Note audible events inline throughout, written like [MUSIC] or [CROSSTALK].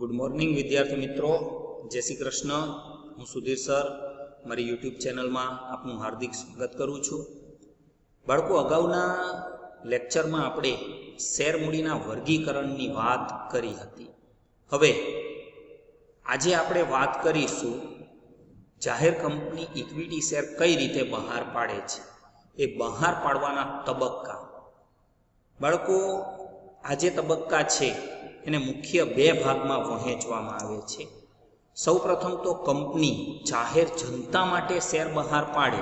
Good morning વિદ્યાર્થી મિત્રો. જય શ્રી કૃષ્ણ. હું સુધીર સર. મારી યુટ્યુબ ચેનલમાં આપનું હાર્દિક સ્વાગત કરું છું. બાળકો, અગાઉના લેક્ચરમાં આપણે શેર મૂડીના વર્ગીકરણની વાત કરી હતી. હવે, આજે આપણે વાત કરીશું જાહેર કંપની ઇક્વિટી શેર કઈ રીતે બહાર પાડે છે. એ બહાર પાડવાના તબક્કા. બાળકો આ જે તબક્કા છે. એને મુખ્ય બે ભાગમાં વહેંચવામાં આવે છે. સૌપ્રથમ તો કંપની જાહેર જનતા માટે શેર બહાર પાડે.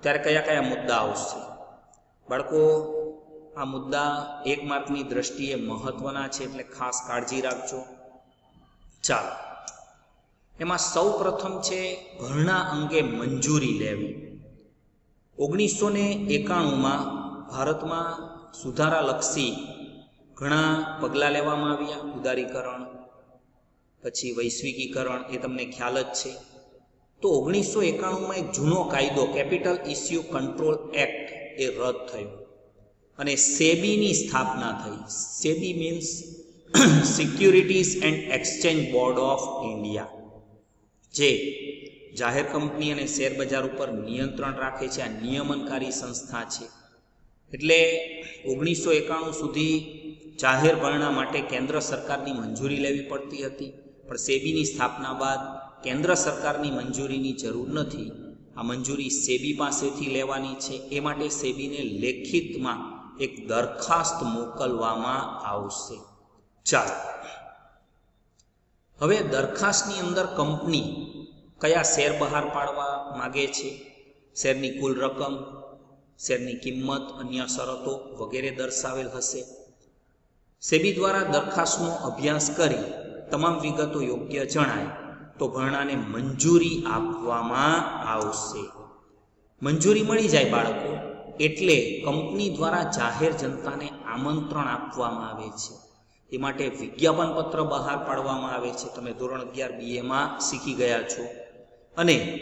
ત્યારે કયા કયા મુદ્દા આવશે? બાળકો, આ મુદ્દા એક માર્કની દ્રષ્ટિએ મહત્વના છે એટલે ખાસ કાળજી રાખજો. ચાલો. એમાં સૌ પ્રથમ છે ભરણા અંગે મંજૂરી લેવી. ઓગણીસો ને એકાણુંમાં ભારતમાં સુધારાલક્ષી ઘણા પગલાં લેવામાં આવ્યા. ઉદારીકરણ, પછી વૈશ્વિકીકરણ, એ તમને ખ્યાલ જ છે. તો ઓગણીસો એકાણુંમાં એક જૂનો કાયદો, કેપિટલ ઇસ્યુ કંટ્રોલ એક્ટ, એ રદ થયો. અને સેબીની સ્થાપના થઈ. SEBI means securities and exchange board of India, જે જાહેર કંપની અને શેર બજાર ઉપર નિયંત્રણ રાખે છે. આ નિયમનકારી સંસ્થા છે. એટલે ઓગણીસો એકાણું સુધી જાહેર ભરણા માટે કેન્દ્ર સરકારની મંજૂરી લેવી પડતી હતી. પણ સેબીની સ્થાપના બાદ કેન્દ્ર સરકારની મંજૂરીની જરૂર નથી. આ મંજૂરી સેબી પાસેથી લેવાની છે. એ માટે સેબીને લેખિતમાં એક દરખાસ્ત મોકલવામાં આવશે. ચાલો. હવે દરખાસ્તની અંદર કંપની કયા શેર બહાર પાડવા માગે છે? શેરની કુલ રકમ, શેરની કિંમત, અન્ય શરતો વગેરે દર્શાવેલ હશે. સેબી દ્વારા દરખાસ્તનો અભ્યાસ કરી તમામ વિગતો યોગ્ય જણાય, તો ભરણાને મંજૂરી આપવામાં આવશે. મંજૂરી મળી જાય બાળકો, એટલે કંપની દ્વારા જાહેર જનતાને આમંત્રણ આપવામાં આવે છે. એ માટે વિજ્ઞાપન પત્ર બહાર પાડવામાં આવે છે. તમે ધોરણ અગિયાર બીએમાં શીખી ગયા છો. અને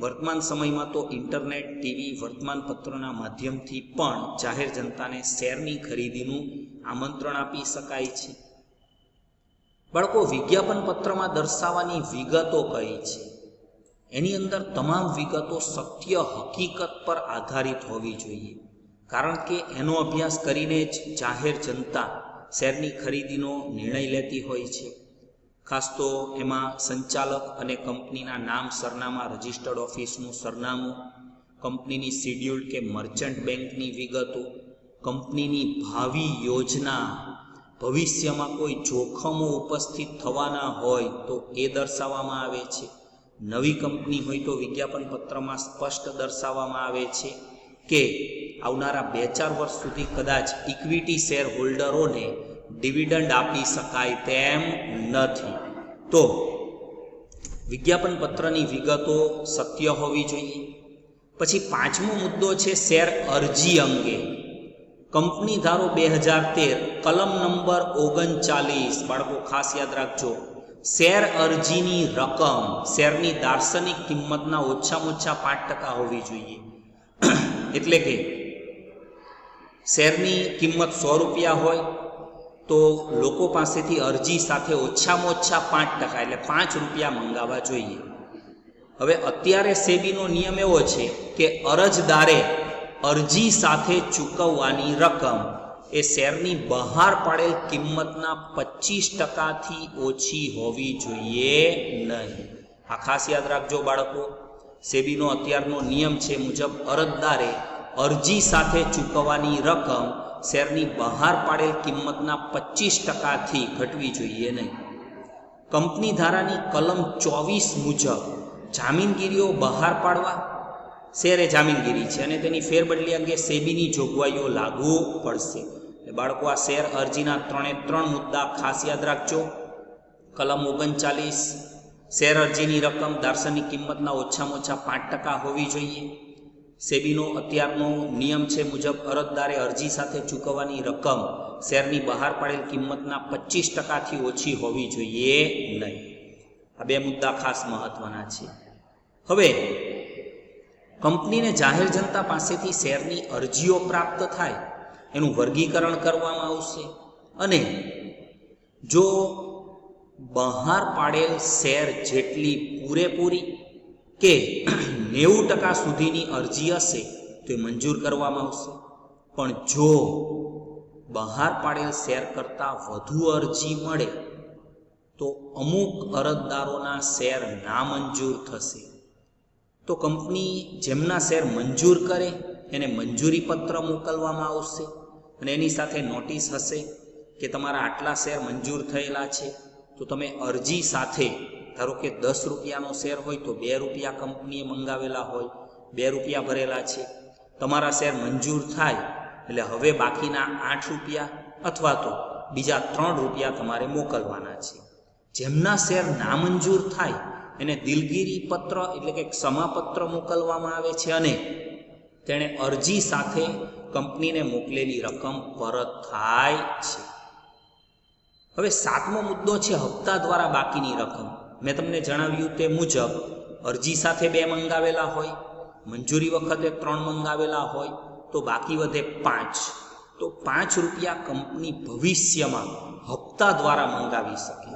વર્તમાન સમયમાં તો ઇન્ટરનેટ, ટીવી, વર્તમાનપત્રોના માધ્યમથી પણ જાહેર જનતાને શેરની ખરીદીનું આમંત્રણ આપી શકાય છે. બાળકો, વિજ્ઞાપન પત્રમાં દર્શાવવાની વિગતો કઈ છે? એની અંદર તમામ વિગતો સત્ય હકીકત પર આધારિત હોવી જોઈએ. કારણ કે એનો અભ્યાસ કરીને જ જાહેર જનતા શેરની ખરીદીનો નિર્ણય લેતી હોય છે. ખાસ તો એમાં સંચાલક અને કંપનીના નામ સરનામા રજિસ્ટર્ડ ઓફિસનું સરનામું, કંપનીની શિડ્યુલ કે મર્ચન્ટ બેંકની વિગતો કંપનીની ભાવિ યોજના ભવિષ્યમાં કોઈ જોખમો ઉપસ્થિત થવાના હોય તો એ દર્શાવવામાં આવે છે. નવી કંપની હોય તો વિજ્ઞાપન પત્રમાં સ્પષ્ટ દર્શાવવામાં આવે છે કે આવનારા બે ચાર વર્ષ સુધી કદાચ ઇક્વિટી શેર હોલ્ડરોને ડિવિડન્ડ આપી શકાય તેમ નથી. તો વિજ્ઞાપન પત્રની વિગતો સત્ય હોવી જોઈએ. પછી પાંચમો મુદ્દો છે શેર અરજી અંગે. કંપની ધારો બે હજાર તેર, કલમ નંબર ઓગણચાલીસ. બાળકો, ખાસ યાદ રાખજો. શેર અરજીની રકમ, શેરની દાર્શનિક કિંમતના ઓછામાં ઓછા પાંચ ટકા હોવી જોઈએ. એટલે કે શેરની કિંમત સો રૂપિયા હોય તો લોકો પાસેથી અરજી સાથે ઓછામાં ઓછા પાંચ ટકા એટલે પાંચ રૂપિયા મંગાવવા જોઈએ. હવે અત્યારે સેબીનો નિયમ એવો છે કે અરજદારે અરજી સાથે ચૂકવવાની રકમ એ શેરની બહાર પાડેલ કિંમતના પચીસ ટકાથી ઓછી હોવી જોઈએ નહીં. આ ખાસ યાદ રાખજો બાળકો, સેબીનો અત્યારનો નિયમ છે મુજબ અરજદારે અરજી સાથે ચૂકવવાની રકમ શેરની બહાર પાડેલ કિંમતના પચીસ ટકાથી ઘટવી જોઈએ નહીં. કંપની ધારાની કલમ ચોવીસ મુજબ જામીનગીરીઓ બહાર પાડવા શેર જામીનગીરી છે અને તેની ફેરબદલી અંગે સેબીની જોગવાઈઓ લાગુ પડશે. બાળકો, આ શેર અરજીના ત્રણે ત્રણ મુદ્દા ખાસ યાદ રાખજો. કલમ ઓગણચાલીસ, શેર અરજીની રકમ દાર્શનિક કિંમતના ઓછામાં ઓછા પાંચ ટકા હોવી જોઈએ. સેબીનો અત્યારનો નિયમ છે મુજબ અરજદારે અરજી સાથે ચૂકવવાની રકમ શેરની બહાર પાડેલ કિંમતના પચીસ ટકાથી ઓછી હોવી જોઈએ નહીં. આ બે મુદ્દા ખાસ મહત્વના છે. હવે કંપનીને જાહેર જનતા પાસેથી શેરની અરજીઓ પ્રાપ્ત થાય, એનું વર્ગીકરણ કરવામાં આવશે. અને જો બહાર પાડેલ શેર જેટલી પૂરેપૂરી કે નેવું ટકા સુધીની અરજી હશે, તો એ મંજૂર કરવામાં આવશે. પણ જો બહાર પાડેલ શેર કરતાં વધુ અરજી મળે, તો અમુક અરજદારોના શેર નામંજૂર થશે. તો કંપની જેમના શેર મંજૂર કરે, એને મંજૂરી પત્ર મોકલવામાં આવશે અને એની સાથે નોટિસ હશે કે તમારા આટલા શેર મંજૂર થયેલા છે, તો તમે અરજી સાથે, ધારો કે દસ રૂપિયાનો શેર હોય તો બે રૂપિયા કંપનીએ મંગાવેલા હોય, બે રૂપિયા ભરેલા છે, તમારા શેર મંજૂર થાય એટલે હવે બાકીના આઠ રૂપિયા અથવા તો બીજા ત્રણ રૂપિયા તમારે મોકલવાના છે. જેમના શેર નામંજૂર થાય એને દિલગીરી પત્ર એટલે કે ક્ષમાપત્ર મોકલવામાં આવે છે અને તેણે અરજી સાથે કંપનીને મોકલેલી રકમ પરત થાય છે. હવે સાતમો મુદ્દો છે હપ્તા દ્વારા બાકીની રકમ. મેં તમને જણાવ્યું તે મુજબ અરજી સાથે બે મંગાવેલા હોય, મંજૂરી વખતે ત્રણ મંગાવેલા હોય, તો બાકી વધે પાંચ. તો પાંચ રૂપિયા કંપની ભવિષ્યમાં હપ્તા દ્વારા મંગાવી શકે.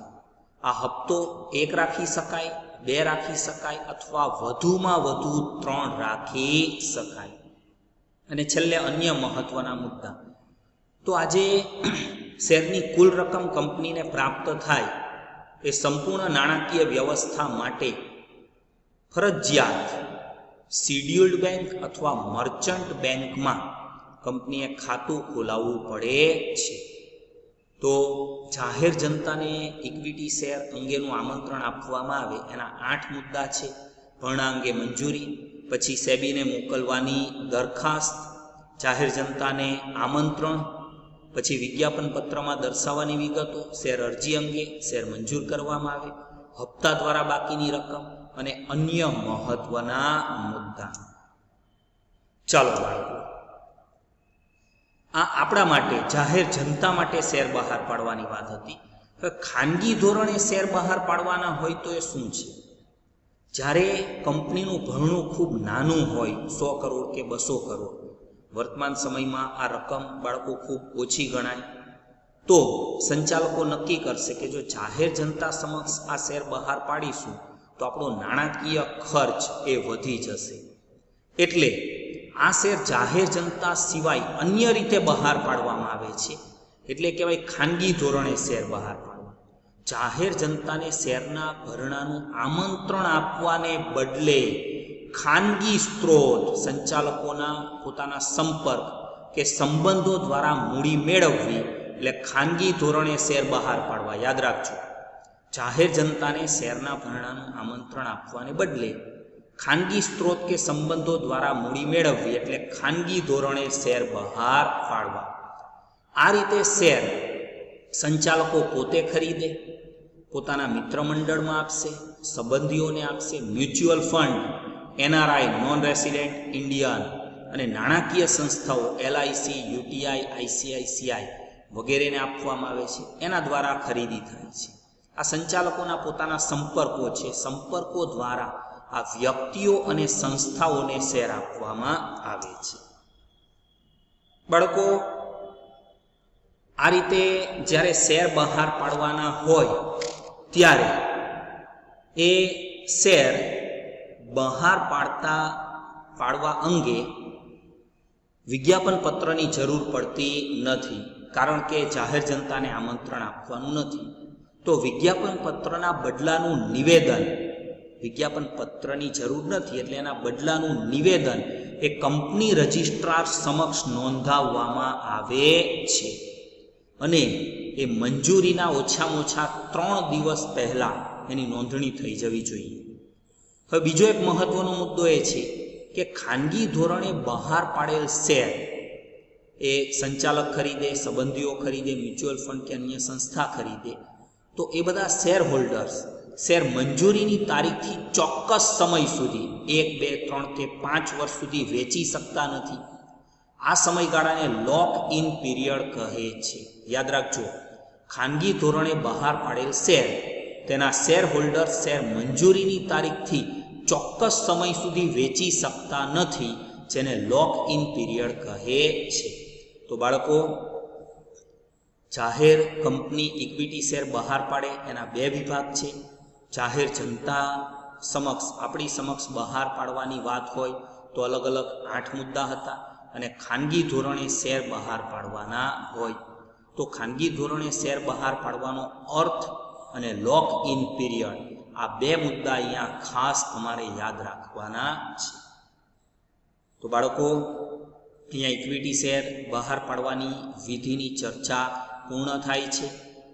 આ હપ્તો એક રાખી શકાય બે રાખી શકાય અથવા વધુમાં વધુ ત્રણ રાખી શકાય. અને છેલ્લે અન્ય મહત્વના મુદ્દા. તો આજે [CLEARS THROAT] શેરની કુલ રકમ કંપનીને પ્રાપ્ત થાય એ સંપૂર્ણ નાણાકીય વ્યવસ્થા માટે ફરજિયાત શિડ્યુલ્ડ બેંક અથવા મર્ચન્ટ બેંકમાં કંપનીએ ખાતું ખોલાવવું પડે છે. તો જાહેર જનતાને ઇક્વિટી શેર અંગેનું આમંત્રણ આપવામાં આવે, એના આઠ મુદ્દા છે. ભરણા અંગે મંજૂરી, પછી સેબીને મોકલવાની દરખાસ્ત, જાહેર જનતાને આમંત્રણ, પછી વિજ્ઞાપન પત્રમાં દર્શાવવાની વિગતો શેર અરજી અંગે શેર મંજૂર કરવામાં આવે, હપ્તા દ્વારા બાકીની રકમ અને અન્ય મહત્વના મુદ્દા. ચાલો, બાળકો. આ આપણા માટે, જાહેર જનતા માટે શેર બહાર પાડવાની વાત હતી. હવે ખાનગી ધોરણે શેર બહાર પાડવાના હોય તો એ શું છે? જ્યારે કંપનીનું ભરણું ખૂબ નાનું હોય, સો કરોડ કે બસો કરોડ, વર્તમાન સમયમાં આ રકમ બાળકો ખૂબ ઓછી ગણાય, તો સંચાલકો નક્કી કરશે કે જો જાહેર જનતા સમક્ષ આ શેર બહાર પાડીશું, તો આપણો નાણાકીય ખર્ચ એ વધી જશે. એટલે આ શેર જાહેર જનતા સિવાય અન્ય રીતે બહાર પાડવામાં આવે છે. એટલે કહેવાય ખાનગી ધોરણે શેર બહાર પાડવા. જાહેર જનતાને શેરના ભરણાનું આમંત્રણ આપવાને બદલે ખાનગી સ્ત્રોત સંચાલકોના પોતાના સંપર્ક કે સંબંધો દ્વારા મૂડી મેળવવી એટલે ખાનગી ધોરણે શેર બહાર પાડવા. યાદ રાખજો. જાહેર જનતાને શેરના ભરણાનું આમંત્રણ આપવાને બદલે ખાનગી સ્ત્રોત કે સંબંધો દ્વારા મૂડી મેળવવી એટલે ખાનગી ધોરણે શેર બહાર પાડવા. આ રીતે શેર સંચાલકો પોતે ખરીદે, પોતાના મિત્ર મંડળમાં આપશે, સંબંધીઓને આપશે, mutual fund, NRI non resident Indian અને નાણાકીય સંસ્થાઓ, એલઆઈસી, યુટીઆઈ, આઈસીઆઈસીઆઈ વગેરેને આપવામાં આવે છે. એના દ્વારા ખરીદી થાય છે. આ સંચાલકોના પોતાના સંપર્કો છે. સંપર્કો દ્વારા આ વ્યક્તિઓ અને સંસ્થાઓને શેર આપવામાં આવે છે. બાળકો, આ રીતે જ્યારે શેર બહાર પાડવાના હોય, ત્યારે એ શેર બહાર પાડતા, પાડવા અંગે વિજ્ઞાપન પત્રની જરૂર પડતી નથી, કારણ કે જાહેર જનતાને આમંત્રણ આપવાનું નથી. તો વિજ્ઞાપન પત્રના બદલાનું નિવેદન વિજ્ઞાપન પત્રની જરૂર નથી એટલે એના બદલાનું નિવેદન એ કંપની રજિસ્ટ્રાર સમક્ષ નોંધાવવામાં આવે છે. અને એ મંજૂરીના ઓછામાં ઓછા ત્રણ દિવસ પહેલાં એની નોંધણી થઈ જવી જોઈએ. હવે બીજો એક મહત્વનો મુદ્દો એ છે કે ખાનગી ધોરણે બહાર પાડેલ શેર એ સંચાલક ખરીદે, સંબંધીઓ ખરીદે, મ્યુચ્યુઅલ ફંડ કે અન્ય સંસ્થા ખરીદે, તો એ બધા શેર હોલ્ડર્સ શેર મંજૂરીની તારીખથી ચોક્કસ સમય સુધી, એક, બે, ત્રણ કે પાંચ વર્ષ સુધી વેચી શકતા નથી. આ સમયગાળાને લોક ઇન પીરિયડ કહે છે. યાદ રાખજો, ખાનગી ધોરણે બહાર પાડેલ શેર, તેના શેર હોલ્ડર શેર મંજૂરીની તારીખથી ચોક્કસ સમય સુધી વેચી શકતા નથી, જેને લોક ઇન પીરિયડ કહે છે. તો બાળકો, જાહેર કંપની ઇક્વિટી શેર બહાર પાડે એના બે વિભાગ છે. જાહેર જનતા સમક્ષ, આપણી સમક્ષ બહાર પાડવાની વાત હોય તો અલગ અલગ આઠ મુદ્દા હતા અને ખાનગી ધોરણે શેર બહાર પાડવાના હોય. તો ખાનગી ધોરણે શેર બહાર પાડવાનો અર્થ અને લોક ઇન પીરિયડ આ બે મુદ્દા અહીંયા ખાસ તમારે યાદ રાખવાના છે. તો બાળકો, અહીંયા ઇક્વિટી શેર બહાર પાડવાની વિધિની ચર્ચા પૂર્ણ થાય છે.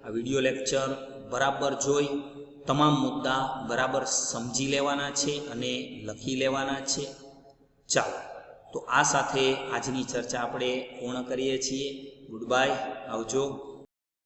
આ વીડિયો લેક્ચર બરાબર જોઈ તમામ મુદ્દા બરાબર સમજી લેવાના છે અને લખી લેવાના છે. ચાલો, તો આ સાથે આજની ચર્ચા આપણે પૂર્ણ કરીએ છીએ. ગુડ બાય આવજો.